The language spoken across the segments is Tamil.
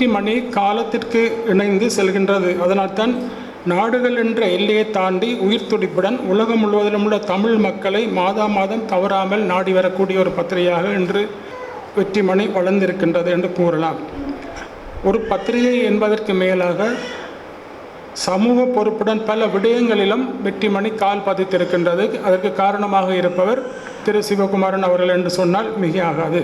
வெற்றிமணி காலத்திற்கு இணைந்து செல்கின்றது. அதனால்தான் நாடுகள் என்ற எல்லையை தாண்டி உயிர் துடிப்புடன் உலகம் முழுவதிலும் உள்ள தமிழ் மக்களை மாதா மாதம் தவறாமல் நாடி வரக்கூடிய ஒரு பத்திரிகையாக இன்று வெற்றிமணி வளர்ந்திருக்கின்றது என்று கூறலாம். ஒரு பத்திரிகை என்பதற்கு மேலாக சமூக பொறுப்புடன் பல விடயங்களிலும் வெற்றிமணி கால் பதித்திருக்கின்றது. அதற்கு காரணமாக இருப்பவர் திரு. சிவகுமாரன் அவர்கள் என்று சொன்னால் மிகையாகாது.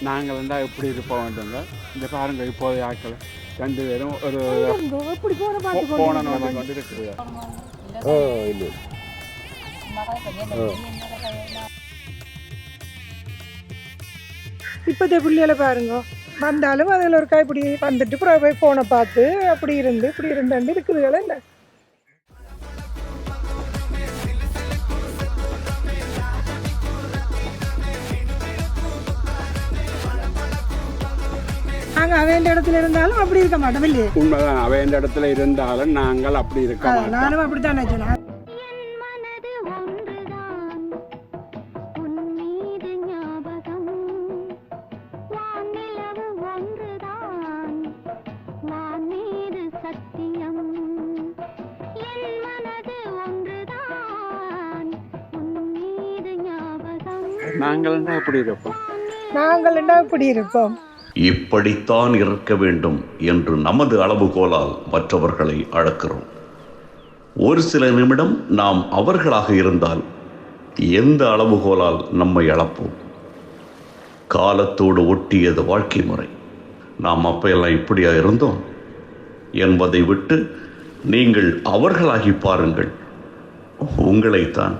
நாங்கள் இருந்தால் எப்படி இருப்போம் வேண்டுங்க இந்த பாருங்க இப்போதைய ஆட்கள் ரெண்டு பேரும் ஒரு போன போன நோண்டி கொண்டு இருக்குது இப்போதைய பிள்ளைகளை பாருங்க. வந்தாலும் அதில் ஒரு கைப்பிடி வந்துட்டு போய் ஃபோனை பார்த்து அப்படி இருந்து இப்படி இருந்து இருக்குதுகள இல்லை? நாங்கள் அவன் இடத்துல இருந்தாலும் அப்படி இருக்க மாட்டோம் இல்லையே? உண்மைதான். அவன் இடத்துல இருந்தாலும் நாங்கள் அப்படி இருக்க மாட்டோம். நானும் அப்படித்தான் நினைச்சேன். என் மனது ஒன்றுதான். உன் மீது ஞாபகம். வானிலவு ஒன்றுதான். வான் மீது சத்தியம். என் மனது ஒன்றுதான். உன் மீது ஞாபகம். நாங்கள் எப்படி இருப்போம். நாங்கள் என்ன இப்படி இருப்போம். இப்படித்தான் இருக்க வேண்டும் என்று நமது அளவுகோலால் மற்றவர்களை அளக்கிறோம். ஒரு சில நிமிடம் நாம் அவர்களாக இருந்தால் எந்த அளவுகோலால் நம்மை அளப்போம்? காலத்தோடு ஒட்டியது வாழ்க்கை முறை. நாம் அப்பையெல்லாம் இப்படியா இருந்தோம்? என்பதை விட்டு நீங்கள் அவர்களாகி பாருங்கள். உங்களைத்தான்.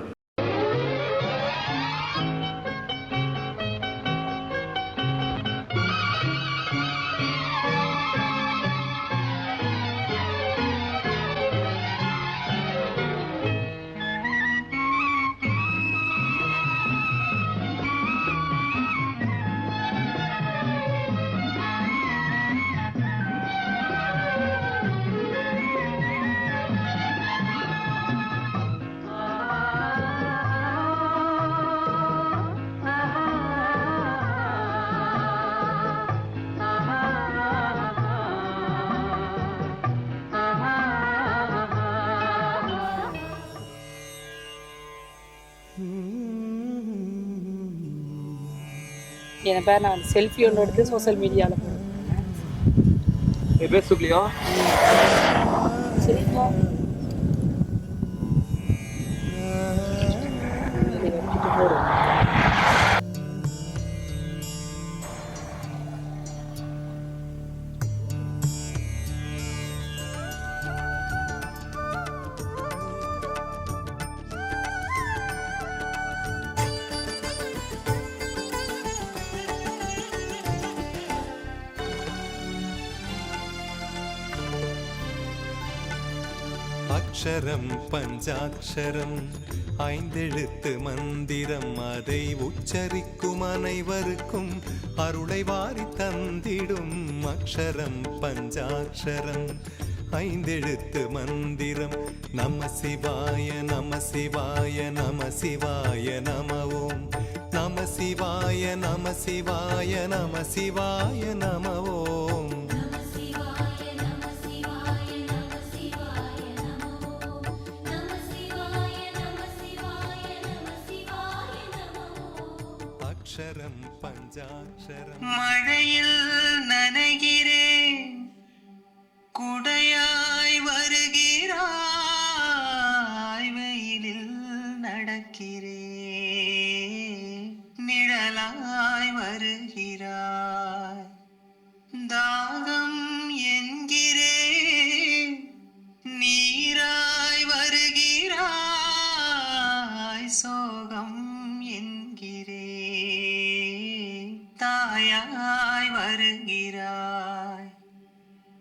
என் பேர் நான் செல்ஃபி ஒன்று எடுத்து சோஷியல் மீடியாவில் போடுறேன். ஃபேஸ்புக்லையோ சரிப்பா அக்ஷரம் பஞ்சாட்சரம். ஐந்தெழுத்து மந்திரம் அதை உச்சரிக்கும் அனைவருக்கும் அருளை வாரி தந்திடும் அக்ஷரம் பஞ்சாட்சரம். ஐந்தெழுத்து மந்திரம் நம சிவாய நம சிவாய நம சிவாய நம ஓம் நம சிவாய நம சிவாய நம சிவாய நம ஓம் அக்ஷரம் பஞ்சாட்சரம். மழையில் நனைகிறேன். குடையாய் வருகிறாய். வெயிலில் நடக்கிறேன். நிழலாய் வருகிறாய். தாகம் என்கிறேன். நீராய் வருகிறாய். சோ தாயாய் வருகிறாய்.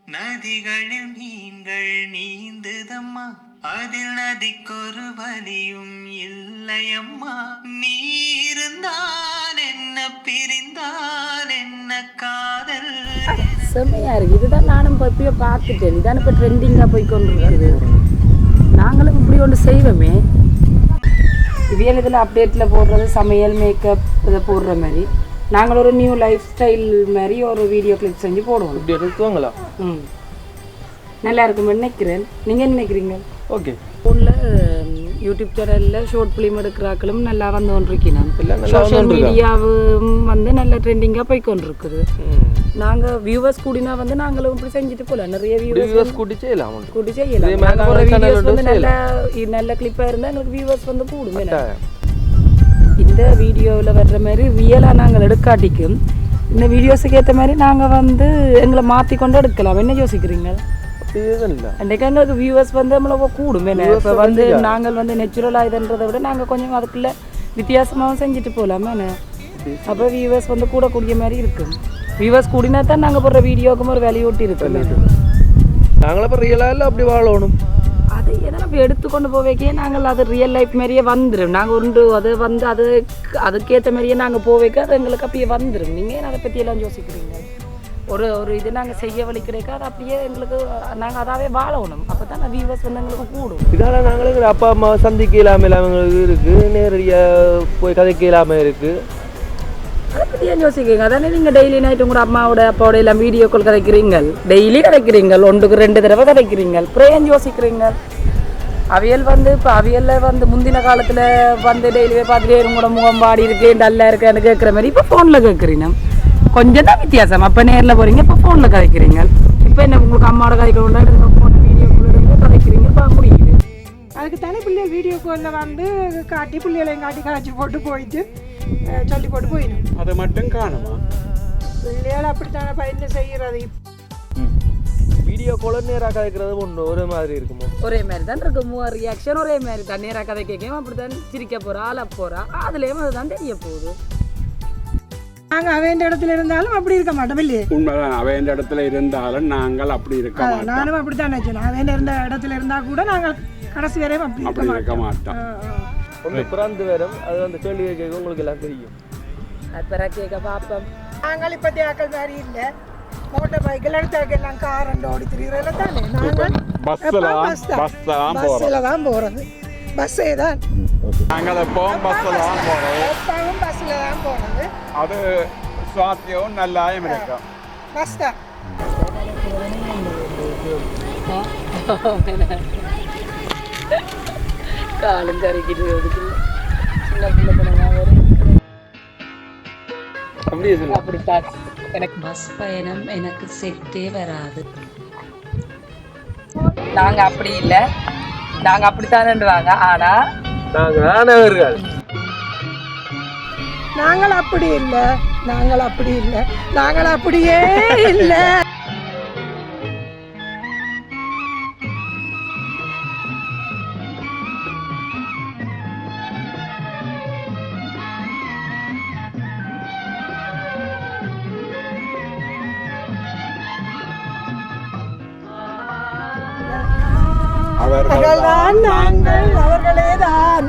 நதிகளில் மீன்கள் நீந்துதம்மா. அதில் நதிக்கொரு வலியும் இல்லையம்மா. நீ இருந்தால் என்ன பிரிந்தால் என்ன காதல்? செம்மையா இருக்கு. இதுதான் நானும் இப்போ பார்த்துட்டேன். இதான் இப்போ ட்ரெண்டிங்காக போய் கொண்டு நாங்களும் இப்படி ஒன்று செய்வோமே. இவியல் இதில் அப்டேட்டில் போடுறது சமையல் மேக்கப் இதை போடுற மாதிரி. நாங்கள் ஒரு நியூ லைஃப் ஸ்டைல் மாதிரி ஒரு வீடியோ கிளிப் செஞ்சு போடுவோம். இப்படி எடுத்துவாங்களா ம். நல்லா இருக்கும் நினைக்கிறேன். நீங்கள் என்ன நினைக்கிறீங்க? ஓகே ஃபோனில் யூடியூப் சேனலில் ஷார்ட் ஃபிலிம் எடுக்கிறாக்களும் நல்லா வந்து நல்லா சோஷியல்? மீடியாவும் வந்து நல்ல ட்ரெண்டிங்காக போய் கொண்டிருக்குது. நாங்கள் வியூவர்ஸ் கூடினா வந்து நாங்களும் இப்படி செஞ்சுட்டு போகலாம். நிறைய வியூவர்ஸ் கூட்டி செய்யலாம் கூட்டி செய்யலாம். நல்ல நல்ல கிளிப்பாக இருந்தால் எங்களுக்கு வியூவர்ஸ் வந்து? கட்டாயம். இந்த வீடியோவில் வர்ற மாதிரி ரியலாக நாங்கள் எடுக்காட்டிக்கும். இந்த வீடியோஸுக்கு ஏற்ற மாதிரி நாங்கள் வந்து எங்களை மாற்றி கொண்டு எடுக்கலாம். என்ன யோசிக்கிறீங்க? அன்றைக்கு எங்களுக்கு வியூவர்ஸ் வந்து நம்மள கூடும் என்ன? இப்போ வந்து நாங்கள் வந்து நெச்சுரலாக இதுன்றதை விட நாங்கள் கொஞ்சம் அதுக்குள்ள வித்தியாசமாகவும் செஞ்சுட்டு போகலாமே என்ன? அப்போ வியூவர்ஸ் வந்து கூடக்கூடிய மாதிரி இருக்கும். வியூவர்ஸ் கூடினா தான் நாங்கள் போடுற வீடியோக்கும் ஒரு வேலையோட்டி இருக்கும். நாங்களும் இப்போ ரியலாக இல்லை அப்படி வாழணும். நம்ம எடுத்துக்கொண்டு போவேக்கே நாங்கள் அது ரியல் லைஃப் மாதிரியே வந்துடும் நாங்கள் உண்டு அது வந்து அது அதுக்கேற்ற மாதிரியே நாங்கள் போவேக்க அது எங்களுக்கு அப்படியே வந்துடும் நீங்கள் அதை பற்றி எல்லாம் யோசிக்கிறீங்க? ஒரு ஒரு இது நாங்கள் செய்ய வழி கிடைக்க அது அப்படியே எங்களுக்கு நாங்கள் அதாவே வாழணும். அப்போ தான் வியூவர்ஸ் வந்து எங்களுக்கு கூடும். இதால நாங்களும் எங்க அப்பா அம்மா சந்திக்க இல்லாமல் இல்லாமல் இருக்கு. நேரடியாக போய் கதைக்க இல்லாமல் இருக்கு. அதை பற்றி ஏன் யோசிக்கிறீங்க? அதானே நீங்கள் டெய்லி நைட்டு உங்களோட அம்மாவோட அப்பாவோட எல்லாம் வீடியோ கால் கதைக்கிறீங்க டெய்லி கதைக்கிறீங்க ஒன்றுக்கு ரெண்டு தடவை கதைக்கிறீங்க அப்புறம் ஏன் யோசிக்கிறீங்க அவியல் வந்து இப்போ அவியலில் வந்து முந்தின காலத்தில் வந்து டெய்லியே பார்த்துட்டே உங்களோட முகம் பாடி இருக்கு டல்லா இருக்கேன்னு கேட்குற மாதிரி இப்போ ஃபோனில் கேட்குறீங்க கொஞ்சம் தான் வித்தியாசம். அப்போ நேரில் போகிறீங்க இப்போ ஃபோனில் கதைக்கிறீங்க. இப்போ என்ன உங்களுக்கு அம்மாவோட கதைக்கணும்னா ஃபோன் வீடியோ எடுத்து கதைக்கிறீங்க இப்போ முடியுது. அதுக்கு தானே பிள்ளைகள் வீடியோ காலில் வந்து காட்டி பிள்ளைகளையும் காட்டி காய்ச்சி போட்டு போயிட்டு சொல்லி போட்டு போயிடும் அதை மட்டும் காணுமா? பிள்ளைகள் அப்படித்தானே பயந்து செய்கிறது வீடியோ காலர் நேராக கதைக்கிறது ஒன்று ஒரு மாதிரி இருக்குமோ? ஒரே மாதிரி தான் இருக்கும் ரியாக்ஷன் ஒரே மாதிரி தான் நேராக கதை கேட்கும் அப்படி தான் சிரிக்க போகிறா அழ போகிறா அதுலேயும் அதுதான் தெரிய போகுது. நாங்கள் அவன் இடத்துல இருந்தாலும் அப்படி இருக்க மாட்டோம் இல்லையே? உண்மைதான். அவன் இடத்துல இருந்தாலும் நாங்கள் அப்படி இருக்க மாட்டோம். நானும் அப்படித்தான் நினச்சேன். அவன் இருந்த இடத்துல இருந்தால் கூட நாங்கள் கடைசி வரையும் அப்படி இருக்க அப்படி இருக்க மாட்டோம். ஒன்று பிறந்து வரும். அது அந்த கேள்வி கேட்க உங்களுக்கு எல்லாம் தெரியும். அது பிறகு கேட்க பார்ப்போம். நாங்கள் இப்போ தேக்கள் மாதிரி இல்லை. மோட்டர் பைக்கில் எடுத்தாக்க எல்லாம் கார் அண்டு ஓடி தானே நாங்கள் பஸ்ஸில் தான் பஸ் தான் போகிறது பஸ்ஸே தான் நாங்கள் பஸ்ஸில் தான் போகிறோம் எப்பவும் பஸ்ஸில் தான் போகிறது அது சுவாத்தியவும் நல்லா இருக்கும் பஸ் தான் காலும் கறிக்கிட்டு சின்ன பிள்ளை அப்படியே சொல்லு எனக்கு பஸ் பயணம் எனக்கு செட்டே வராது. நாங்க அப்படி இல்லை. நாங்க அப்படித்தானேன்றாங்க ஆனா நாங்கள் ஆனவர்கள். நாங்கள் அப்படி இல்லை. நாங்கள் அப்படி இல்லை. நாங்கள் அப்படியே இல்லை. நாங்கள் அவர்களே தான்.